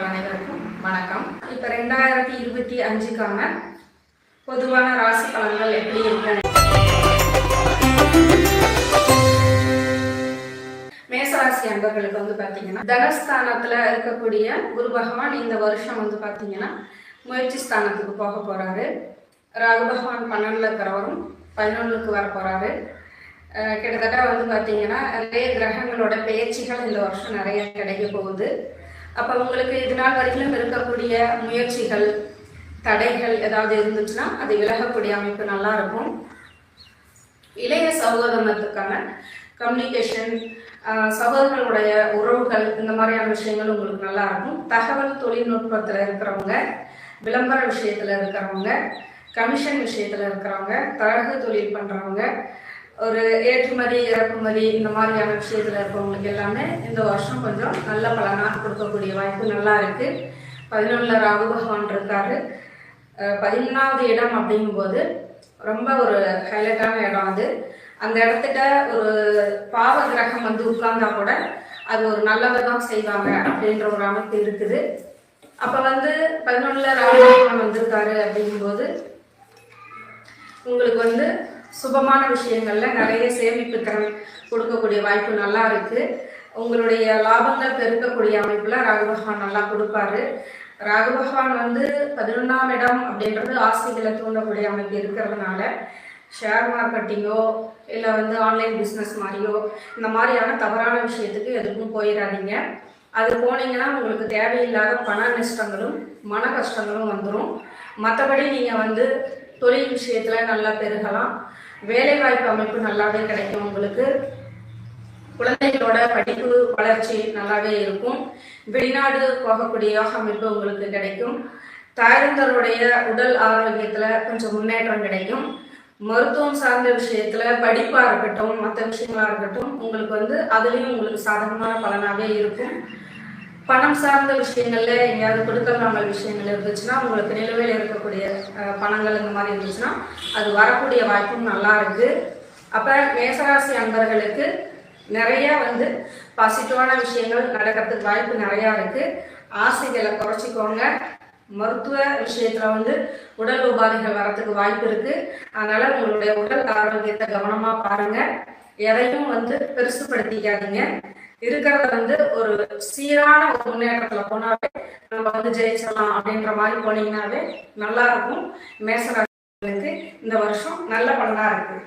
நேயர்கள் அனைவருக்கும் வணக்கம். இப்போ ரெண்டாயிரத்தி இருபத்தி அஞ்சுக்கான பொதுவான ராசி பலன்கள் எப்படி இருக்கு? மேசராசி அன்பர்களுக்கு வந்து பார்த்தீங்கன்னா தனஸ்தானத்தில் இருக்கக்கூடிய குரு பகவான் இந்த வருஷம் வந்து பார்த்தீங்கன்னா முயற்சி ஸ்தானத்துக்கு போக போகிறாரு ராகு பகவான் பன்னெண்டில் இருக்கிறவரும் பதினொன்றுக்கு வர போகிறாரு கிட்டத்தட்ட வந்து பார்த்தீங்கன்னா நிறைய கிரகங்களோட பேச்சுகள் இந்த வருஷம் நிறைய கிடைக்க போகுது. அப்போ உங்களுக்கு இது நாள் வரைக்கும் இருக்கக்கூடிய முயற்சிகள் தடைகள் ஏதாவது இருந்துச்சுன்னா அது விலகக்கூடிய அமைப்பு நல்லா இருக்கும். இளைய சகோதரத்துக்கான கம்யூனிகேஷன் சகோதரர்களுடைய உறவுகள் இந்த மாதிரியான விஷயங்கள் உங்களுக்கு நல்லா இருக்கும். தகவல் தொழில்நுட்பத்தில் இருக்கிறவங்க விளம்பர விஷயத்தில் இருக்கிறவங்க கமிஷன் விஷயத்தில் இருக்கிறவங்க தரகு தொழில் பண்ணுறவங்க ஒரு ஏற்றுமதி இறக்குமதி இந்த மாதிரியான விஷயத்தில் இருக்கவங்களுக்கு எல்லாமே இந்த வருஷம் கொஞ்சம் நல்ல பலனாக கொடுக்கக்கூடிய வாய்ப்பு நல்லா இருக்குது பதினொன்றில் ராகு பகவான் இருக்காரு. பதினொன்றாவது இடம் அப்படிங்கும்போது ரொம்ப ஒரு ஹைலைட்டான இடம் அது. அந்த இடத்துட்ட ஒரு பாவ கிரகம் வந்து உட்கார்ந்தா கூட அது ஒரு நல்லதை தான் செய்வாங்க அப்படின்ற ஒரு அமைப்பு இருக்குது. அப்போ வந்து பதினொன்றில் ராகு பகவான் வந்திருக்காரு அப்படிங்கும்போது உங்களுக்கு வந்து சுபமான விஷயங்களில் நிறைய சேமிப்பு திறன் கொடுக்கக்கூடிய வாய்ப்பு நல்லா இருக்குது உங்களுடைய லாபங்கள் பெருக்கக்கூடிய அமைப்பில் ராகுபகவான் நல்லா கொடுப்பாரு. ராகுபகவான் வந்து பதினொன்றாம் இடம் அப்படின்றது ஆசைகளை தூண்டக்கூடிய அமைப்பு இருக்கிறதுனால ஷேர் மார்க்கெட்டிங்கோ இல்லை வந்து ஆன்லைன் பிஸ்னஸ் மாதிரியோ இந்த மாதிரியான தவறான விஷயத்துக்கு எதுக்கும் போயிடாதீங்க அது போனீங்கன்னா உங்களுக்கு தேவையில்லாத பண நஷ்டங்களும் மன கஷ்டங்களும் வந்துடும் மற்றபடி நீங்கள் வந்து தொழில் விஷயத்தில் நல்லா பெருகலாம். வேலைவாய்ப்பு அமைப்பு நல்லாவே கிடைக்கும் உங்களுக்கு. குழந்தைகளோட படிப்பு வளர்ச்சி நல்லாவே இருக்கும். வெளிநாடு போகக்கூடிய அமைப்பு உங்களுக்கு கிடைக்கும். தாய்ந்தருடைய உடல் ஆரோக்கியத்தில் கொஞ்சம் முன்னேற்றம் கிடைக்கும். மருத்துவம் சார்ந்த விஷயத்துல படிப்பா இருக்கட்டும் மற்ற விஷயங்களா இருக்கட்டும் உங்களுக்கு வந்து அதுலேயும் உங்களுக்கு சாதகமான பலனாகவே இருக்கும். பணம் சார்ந்த விஷயங்கள்ல எங்கேயாவது கொடுக்கலாமல் விஷயங்கள் இருந்துச்சுன்னா உங்களுக்கு நிலுவையில் இருக்கக்கூடிய பணங்கள் இந்த மாதிரி இருந்துச்சுன்னா அது வரக்கூடிய வாய்ப்பும் நல்லா இருக்கு. அப்ப மேசராசி அன்பர்களுக்கு நிறைய வந்து பாசிட்டிவான விஷயங்கள் நடக்கிறதுக்கு வாய்ப்பு நிறையா இருக்கு. ஆசைகளை குறைச்சிக்கோங்க. மருத்துவ விஷயத்துல வந்து உடல் உபாதைகள் வரத்துக்கு வாய்ப்பு இருக்கு. அதனால உங்களுடைய உடல் ஆரோக்கியத்தை கவனமா பாருங்க. எதையும் வந்து பெருசுப்படுத்திக்காதீங்க. இருக்கிறத வந்து ஒரு சீரான ஒரு முன்னேற்றத்துல போனாவே நம்ம வந்து ஜெயிச்சிடலாம் அப்படின்ற மாதிரி போனீங்கனாவே நல்லா இருக்கும். மேசராசிக்கு இந்த வருஷம் நல்ல பலனா இருக்கு.